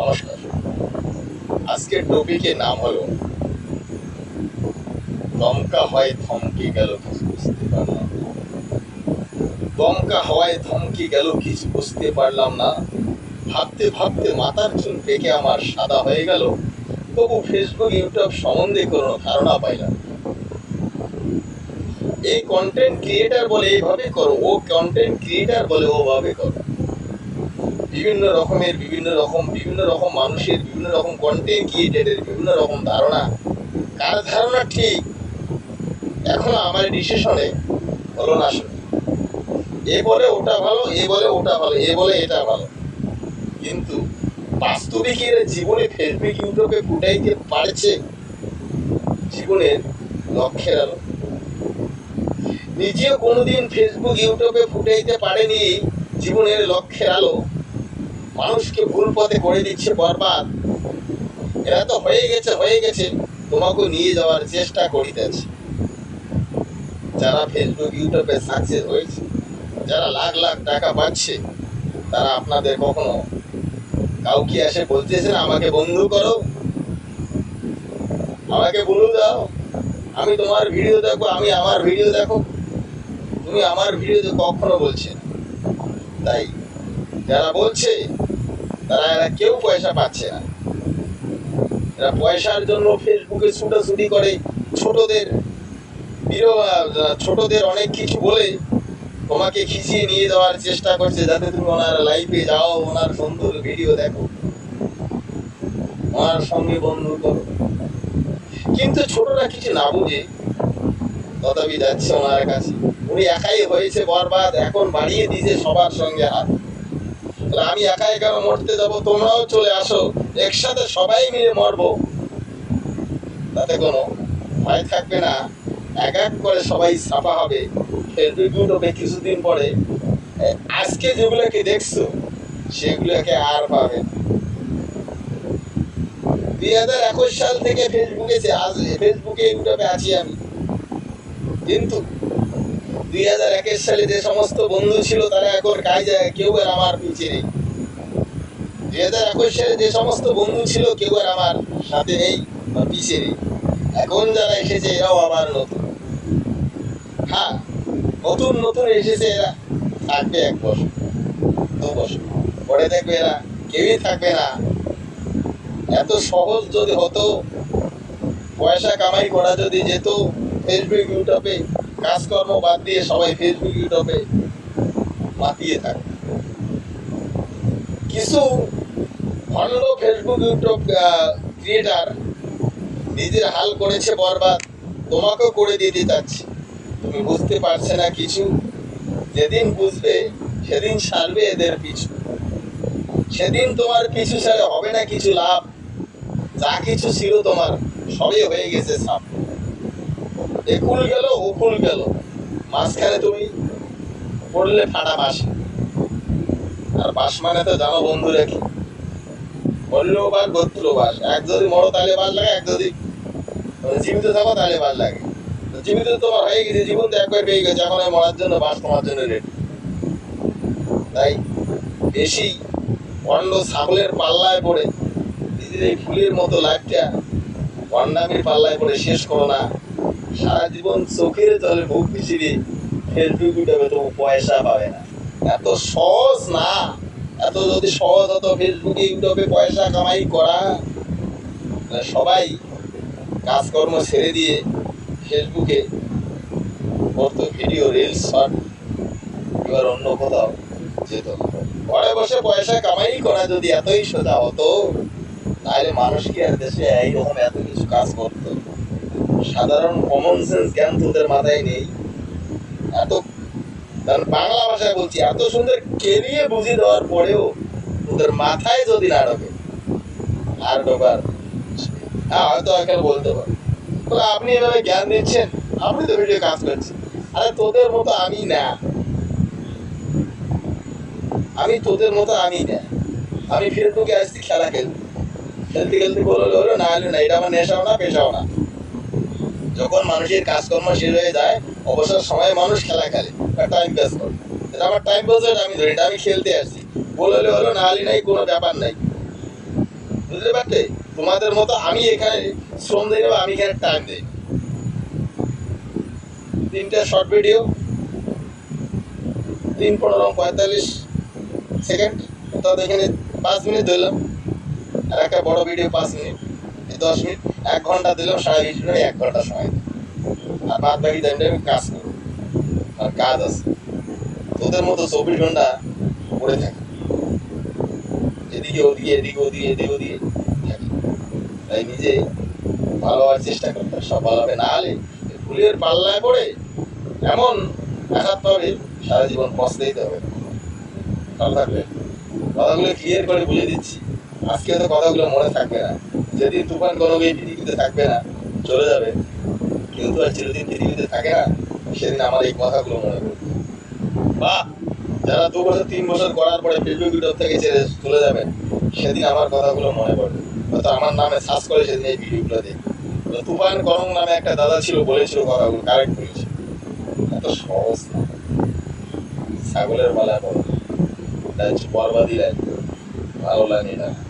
নমস্কার। আজকের টপিকের নাম হলো, দমকা হয় থমকে গেল কিছু বুঝতে পারলাম দমকা হওয়ায় থমকে গেল কিছু বুঝতে পারলাম না। ভাবতে ভাবতে মাথার চুল পেকে আমার সাদা হয়ে গেল। তবু ফেসবুক ইউটিউব সম্বন্ধে কোনো ধারণা পাইলাম। এই কন্টেন্ট ক্রিয়েটার বলে এইভাবে করো, ও কন্টেন্ট ক্রিয়েটার বলে ওভাবে করো। বিভিন্ন রকমের, বিভিন্ন রকম বিভিন্ন রকম মানুষের, বিভিন্ন রকম কন্টেন্ট ক্রিয়েটারের বিভিন্ন রকম ধারণা। কার ধারণা ঠিক? এখনও আমার ডিসিশনে হলো না এ বলে ওটা ভালো, এ বলে ওটা ভালো, এ বলে এটা ভালো। কিন্তু বাস্তবিক এরা জীবনে ফেসবুক ইউটিউবে ফুটাইতে পারছে জীবনের লক্ষ্যের আলো। নিজেও কোনোদিন ফেসবুক ইউটিউবে ফুটাইতে পারেনি জীবনের লক্ষ্যের আলো। মানুষকে ভুল পথে করে দিচ্ছে বরবাদ। এরা তো হয়ে গেছে হয়ে গেছে। তোমাকে নিয়ে যাওয়ার চেষ্টা করিতেছে। যারা ফেসবুক ইউটিউবে সাকসেস হয়েছে, যারা লাখ লাখ টাকা পাচ্ছে, তারা আপনাদের কখনো কাউকে এসে বলতেছে না, আমাকে বন্ধু করো। আমাকে বলু দাও। আমি তোমার ভিডিও দেখো, আমি আমার ভিডিও দেখো। তুমি আমার ভিডিওতে কখনো বলছে তাই যারা বলছে তারা এরা কেউ পয়সা পাচ্ছে না। এরা পয়সার জন্য ফেসবুকে ছুটাছুটি করে। ছোটদের ছোটদের অনেক কিছু বলে তোমাকে খিচিয়ে নিয়ে যাওয়ার চেষ্টা করছে যাতে তুমি ওনার লাইফে যাও, ওনার সুন্দর ভিডিও দেখো। ওনার সঙ্গে বন্ধু করো। কিন্তু ছোটরা কিছু না বুঝে তথাপি যাচ্ছে ওনার কাছে। উনি একাই হয়েছে বরবাদ, এখন বাড়িয়ে দিয়েছে সবার সঙ্গে হাত। আমি একা একা মরতে যাব, তোমরাও চলে আসো, একসাথে সবাই মিলে মরবো। তাতে কোনো ভয় থাকবে না। এক এক করে সবাই ছাপা হবে। ফেসবুক ইউটিউবে কিছুদিন পরে আজকে যেগুলোকে দেখছ, সেগুলোকে আর পাবে। দুই হাজার একুশ সাল থেকে ফেসবুকে ফেসবুকে ইউটিউবে আছি আমি। কিন্তু দুই হাজার একের সালে যে সমস্ত বন্ধু ছিল, তারা এখন কাজে কেউ আর আমার পিছে নেই। দুই হাজার একুশ সালে যে সমস্ত বন্ধু ছিল, কেউ আর আমার সাথে নেই বা পিছে নেই। এখন যারা এসেছে, এরাও আমার নতুন। হ্যাঁ নতুন নতুন এসেছে এরা। থাকবে এক বছর, দু বছর। পরে দেখবে এরা কেউই থাকবে না। এত সহজ যদি হতো, পয়সা কামাই করা যদি যেত ফেসবুক ইউটিউবে কাজকর্ম বাদ দিয়ে সবাই ফেসবুক ইউটিউবে মাতিয়ে থাকে। কিছু ভণ্ড ফেসবুক ইউটিউব ক্রিয়েটার নিজের হাল করেছে বরবাদ, তোমাকেও করে দিতে চাচ্ছে তুমি বুঝতে পারছে না কিছু, যেদিন বুঝবে, সেদিন সারবে এদের পিছু। সেদিন তোমার পিছু ছাড়া হবে না কিছু লাভ। যা কিছু ছিল তোমার, সবই হয়ে গেছে সাপ একুল গেল উকুল গেল। মাঝখানে তুমি পড়লে ফাটা বাস আর বাস মানে তো জানো বন্ধুরা কি? বললেও বাস গোত্র বাস এক যদি মরো তাহলে বাস লাগে, এক যদি মানে জীবিত থাকো তাহলে বাস লাগে। জীবিত তোমার হয়ে গেছে, জীবন তো একবার পেয়ে গেছে। এখন আর মরার জন্য বাস তোমার জন্য রেডি তাই বেশি অন্য ছাগলের পাল্লায় পড়ে নিজের এই ফুলের মতো লাইফটা অন্নামির পাল্লায় পড়ে শেষ করো না। সারা জীবন চোখের জলে বুক ভিজিয়ে ফেসবুক ইউটিউবে তো পয়সা পাবে না। এত সহজ না। এত যদি সহজ হতো ফেসবুকে, ইউটিউবে পয়সা কামাই করা। সবাই কাজকর্ম ছেড়ে দিয়ে ফেসবুকে করতো ভিডিও রিলস শর্ট এবার অন্য কোথাও যেত। ঘরে বসে পয়সা কামাই করা যদি এতই সোজা হতো, তাহলে মানুষ কি আর দেশে এইরকম এত কিছু কাজ করতো? সাধারণ কমন সেন্স জ্ঞান তোদের মাথায় নেই। এত কারণ বাংলা ভাষায় বলছি, এত সুন্দর কেরিয়ে বুঝিয়ে দেওয়ার পরেও তোদের মাথায় যদি না ঢোকে, আর ঢোকার হ্যাঁ হয়তো এখানে বলতে পারো। আপনি এভাবে জ্ঞান দিচ্ছেন, আপনি তো ভিডিও কাজ করছেন। আরে তোদের মতো আমি না। আমি তোদের মতো আমি না। আমি ফেসবুকে আসছি, খেলা খেলতে। খেলতে খেলতে বললে না হলে না, এটা আমার নেশাও না, পেশাও না। যখন মানুষের কাজকর্ম শেষ হয়ে যায়, অবসর সময় মানুষ খেলা খেলে টাইম পাস করে। এটা আমার টাইম পাস হয়ে আমি ধরি, এটা আমি খেলতে আসছি। বললে হলো না হলে নাই, কোনো ব্যাপার নাই। বুঝতে পারতে তোমাদের মতো আমি এখানে শ্রম দিই বা আমি এখানে টাইম দিই। তিনটা শর্ট ভিডিও তিন, পনেরো, পঁয়তাল্লিশ সেকেন্ড তাহলে এখানে পাঁচ মিনিট দিলাম আর একটা বড় ভিডিও পাঁচ মিনিট, দশ মিনিট। এক ঘণ্টা দিলেও সাড়ে বিশ মিনিট এক ঘণ্টা সময়। আর বাদ বাকি টাইমটা আমি কাজ করব আর কাজ আছে। তোদের মতো চব্বিশ ঘণ্টা পড়ে থাকে। এদিকে, ওদিকে এদিকে ওদিকে এদিকে, ওদিকে। তাই নিজে ভালো হওয়ার চেষ্টা করতে। সব ভালো হবে না হলে ফুলের পাল্লায় পড়ে এমন আঘাত পাবে সারা জীবন পস্তাইতে হবে। ভালো থাকবে। কথাগুলো ক্লিয়ার করে বলে দিচ্ছি। আজকে হয়তো কথাগুলো মনে থাকবে না। যেদিন তুফান গরম এই পৃথিবীতে থাকবে না, চলে যাবে। কিন্তু আর চিরদিন পৃথিবীতে থাকে না, সেদিন আমার এই কথাগুলো মনে পড়বে। বাহ! যারা দু বছর, তিন বছর করার পরে ফেসবুক ইউটিউব থেকে ছেড়ে চলে যাবেন সেদিন আমার কথাগুলো মনে পড়বে। হয়তো আমার নামে সার্চ করে সেদিন এই ভিডিওগুলো দেখবে। তুফান করম নামে একটা দাদা ছিল, বলেছিল কথাগুলো কারেক্ট বলেছিল এত সহজ না। ছাগলের মালা হচ্ছে বরবাদি ভালো লাগে না।